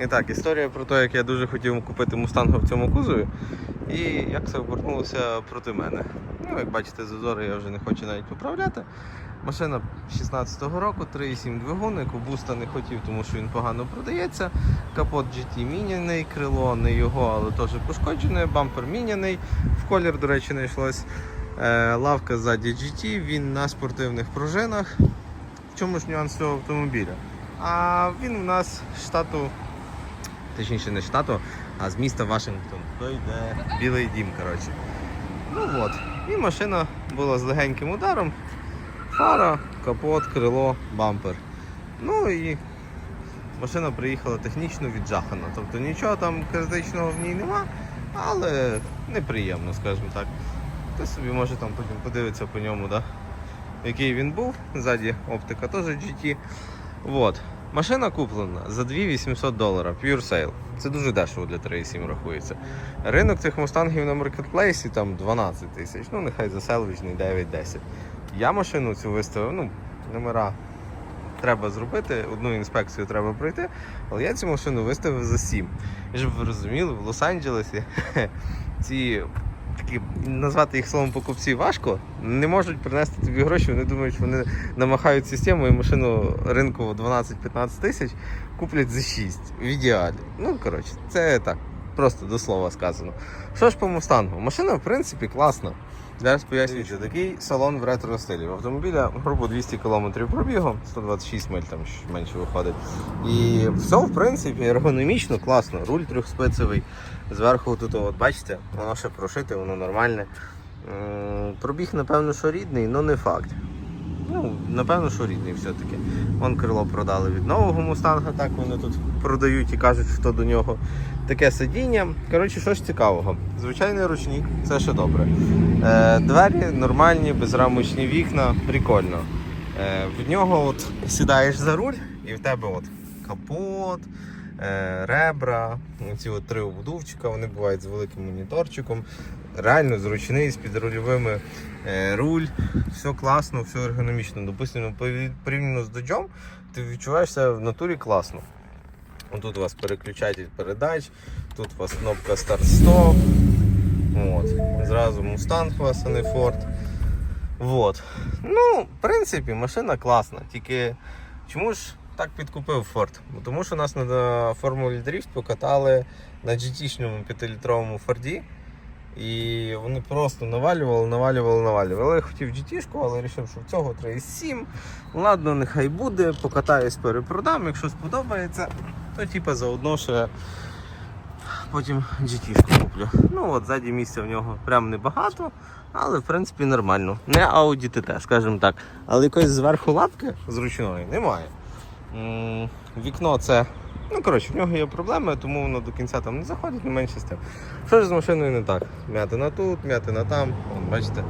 І так, історія про те, як я дуже хотів купити мустанга в цьому кузові, і як це обернулося проти мене. Ну, як бачите, зазори я вже не хочу навіть поправляти. Машина 16-го року, 3,7 двигун, екобуста не хотів, тому що він погано продається. Капот GT міняний, крило не його, але теж пошкоджене, бампер міняний. В колір, до речі, не йшлось. Е, Лавка ззаді GT, він на спортивних пружинах. В чому ж нюанс цього автомобіля? А він у нас штату, точніше не з штату, а з міста Вашингтон. То йде білий дім, коротше. Ну от. І машина була з легеньким ударом. Фара, капот, крило, бампер. Ну і машина приїхала технічно віджахана. Тобто нічого там критичного в ній нема, але неприємно, скажімо так. Ти собі може там потім подивитися по ньому, да? який він був. Ззаді оптика теж GT. Вот. Машина куплена за 2800 доларів, pure sale. Це дуже дешево для 3,7 рахується. Ринок цих мустангів на маркетплейсі там 12 тисяч, ну нехай за селвічний 9-10. Я машину цю виставив, ну, номера треба зробити, одну інспекцію треба пройти, але я цю машину виставив за 7. І щоб ви розуміли, в Лос-Анджелесі ці такі назвати їх словом покупці важко, не можуть принести тобі гроші, вони думають, що вони намахають систему і машину ринку 12-15 тисяч куплять за 6 в ідеалі. Ну, коротше, це так, просто до слова сказано. Що ж по мустангу? Машина, в принципі, класна. Зараз пояснюю, що такий салон в ретро стилі. В автомобіля грубо 200 км пробігу, 126 миль там менше виходить. І все, в принципі, ергономічно, класно. Руль трьохспицевий. Зверху тут, от бачите, воно ще прошите, воно нормальне. Пробіг, напевно, що рідний, але не факт. Ну, напевно, що рідний все-таки. Вон крило продали від нового мустанга, так вони тут продають і кажуть, хто до нього. Таке сидіння. Коротше, що ж цікавого. Звичайний ручник, це ще добре. Е, двері нормальні, безрамочні вікна, прикольно. Е, в нього от сідаєш за руль і в тебе от капот, е, ребра, ці от три обдувчика, вони бувають з великим моніторчиком. Реально зручний з підрульовими е, руль, все класно, все ергономічно. Допустимо, порівняно з доджом, ти відчуваєшся в натурі класно. Тут у вас переключатель передач, тут у вас кнопка старт-стоп. От. Зразу Mustang у вас, а не Ford. Вот. Ну, в принципі, машина класна. Тільки чому ж так підкупив Ford? Тому що нас на Формулі Дріфт покатали на GT-шному 5-літровому Форді. І вони просто навалювали, навалювали, навалювали. Я хотів GT-шку, але вирішив, що в цього 3,7. Ладно, нехай буде, покатаюсь, перепродам. Якщо сподобається, то типа заодно ще потім GT-шку куплю. Ну от ззаді місця в нього прям небагато, але в принципі нормально. Не Audi TT, скажімо так. Але якоїсь зверху лапки зручної немає. Вікно це. Ну, коротше, в нього є проблеми, тому воно до кінця там не заходить, не менше з тим. Що ж з машиною не так? М'ятина тут, м'ятина там, Вон, бачите,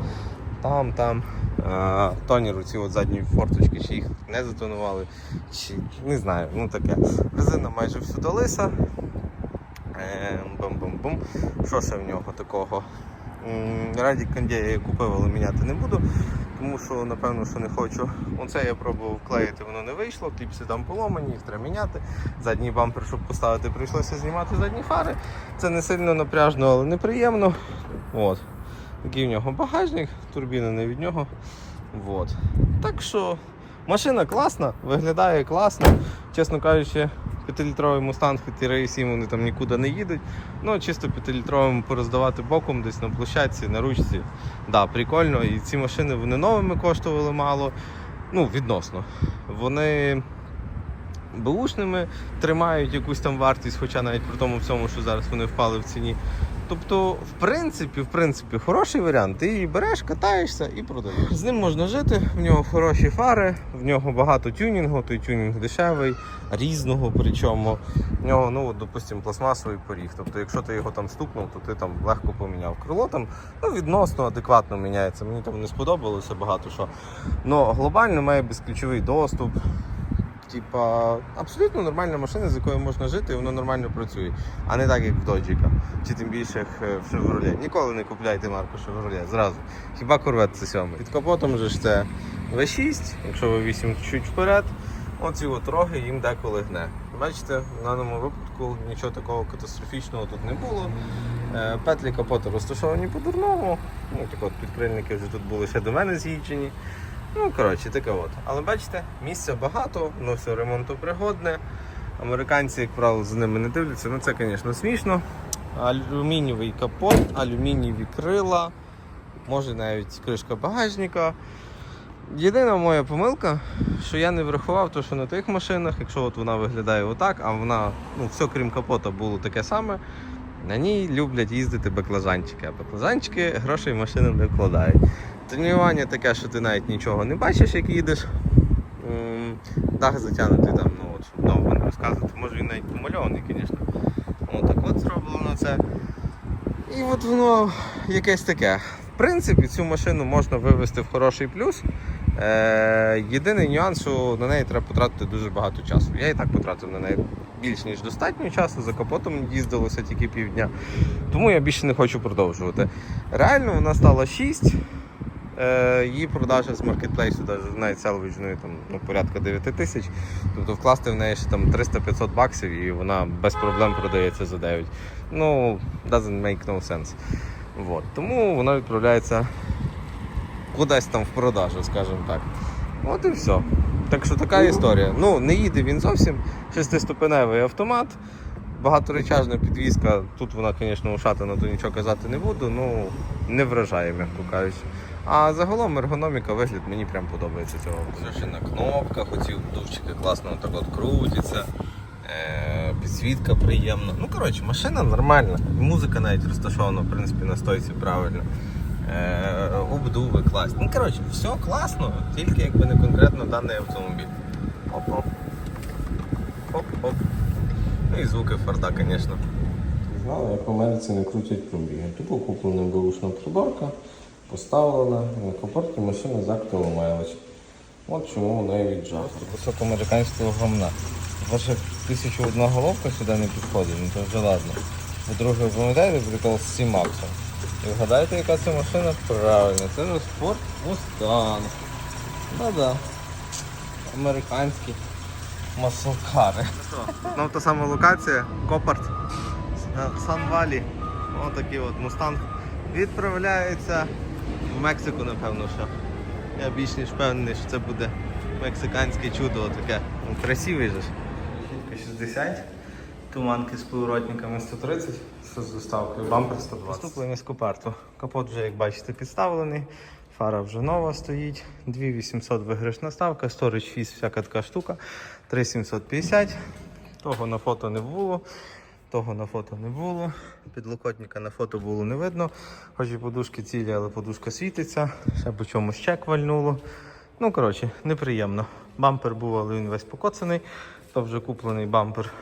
там, там. А, тоніру ці от задні форточки, чи їх не затонували, чи не знаю, ну таке. Резина майже всюди лиса. Е, Бум-бум-бум. Що ще в нього такого? Раді кондея я купив, але міняти не буду, тому що напевно що не хочу. Оце я пробував клеїти, воно не вийшло, кліпси там поломані, їх треба міняти. Задній бампер, щоб поставити, прийшлося знімати задні фари. Це не сильно напряжно, але неприємно. От. Такий в нього багажник, турбіна не від нього. Вот. Так що машина класна, виглядає класно. Чесно кажучи, 5-літровий мустанг і Ray 7 вони там нікуди не їдуть. Ну, чисто 5-літровим пороздавати боком десь на площадці, на ручці. Да, прикольно. І ці машини вони новими коштували мало. Ну, відносно. Вони бушними тримають якусь там вартість, хоча навіть при тому всьому, що зараз вони впали в ціні. Тобто, в принципі, в принципі, хороший варіант. Ти її береш, катаєшся і продаєш. З ним можна жити, в нього хороші фари, в нього багато тюнінгу, той тюнінг дешевий, різного причому. В нього, ну, допустимо, пластмасовий поріг. Тобто, якщо ти його там стукнув, то ти там легко поміняв. Крило там ну, відносно адекватно міняється. Мені там не сподобалося багато що. Но глобально має безключовий доступ. Типа, абсолютно нормальна машина, з якою можна жити, і воно нормально працює. А не так, як в Доджіка, чи тим більше е, в Chevrolet. Ніколи не купляйте марку Chevrolet, зразу. Хіба Corvette це 7. Під капотом же ж це V6, якщо V8 чуть вперед, оці от роги їм деколи гне. Бачите, в даному випадку нічого такого катастрофічного тут не було. Е, Петлі капоту розташовані по-дурному. Ну, так от підкрильники вже тут були ще до мене з'їджені. Ну, коротше, таке от. Але бачите, місця багато, воно все ремонтопригодне. Американці, як правило, за ними не дивляться. Ну це, звісно, смішно. Алюмінієвий капот, алюмінієві крила, може навіть кришка багажника. Єдина моя помилка, що я не врахував, то, що на тих машинах, якщо от вона виглядає отак, а вона, ну, все крім капота було таке саме, на ній люблять їздити баклажанчики, а баклажанчики грошей в машину не вкладають. Тренування таке, що ти навіть нічого не бачиш, як їдеш. М, Дах затягнутий там, ну от, щоб довго не розказувати. Може він навіть помальований, звісно. Отак от зроблено це. І от воно якесь таке. В принципі, цю машину можна вивести в хороший плюс. Е, єдиний нюанс, що на неї треба потратити дуже багато часу. Я і так потратив на неї більш ніж достатньо часу, за капотом їздилося тільки півдня. Тому я більше не хочу продовжувати. Реально вона стала 6. Е, її продажа з маркетплейсу, навіть селвіджної там ну, порядка 9 тисяч. Тобто вкласти в неї ще там 300-500 баксів і вона без проблем продається за 9. Ну, doesn't make no sense. Вот. Тому вона відправляється кудись там в продажу, скажімо так. От і все. Так що така історія. Ну, не їде він зовсім. Шестиступеневий автомат, багаторечажна підвізка. Тут вона, звісно, ушатана, то нічого казати не буду, ну не вражає, м'яко кажучи. А загалом ергономіка, вигляд мені прям подобається цього. Все ще на кнопках, оці вдувчики класно так от крутяться. Е, підсвітка приємна. Ну, коротше, машина нормальна. Музика навіть розташована, в принципі, на стойці правильно. Е, обдуви класні. Ну, коротше, все класно, тільки якби не конкретно даний автомобіль. Оп-оп. Оп-оп. Ну і звуки Форда, звісно. Знали, як в Америці не крутять пробіги. Тупо куплена бушна приборка, поставлена на капорті машина з актовим майлич. От чому вона і віджав. Кусок американського гомна. Ваша тисячу одна головка сюди не підходить, ну то вже ладно. По-друге, пам'ятаєте прикол з Сімаксом? І вгадайте, яка це машина? Правильно, це не спорт Мустанг. Да-да. Американські маслкари. Знову та сама локація, Копарт, Сан-Валі. Отакий от мустанг. Відправляється в Мексику, напевно, що. Я більш ніж впевнений, що це буде мексиканське чудо таке. Ну, красивий же ж. 60, туманки з поворотниками 130 з доставкою, бампер 120. Поступлення з Копарту. Капот вже, як бачите, підставлений. Фара вже нова стоїть. 2800 виграшна ставка, сторіч фіз, всяка така штука. 3750. Того на фото не було. Того на фото не було. Підлокотника на фото було не видно. Хоч і подушки цілі, але подушка світиться. Ще по чомусь чек вальнуло. Ну, коротше, неприємно. Бампер був, але він весь покоцаний. То вже куплений бампер.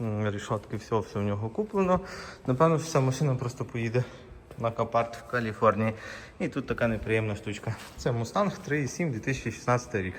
Рішотки, все, все в нього куплено. Напевно, що ця машина просто поїде на Капарт в Каліфорнії. І тут така неприємна штучка. Це Mustang 3.7 2016 рік.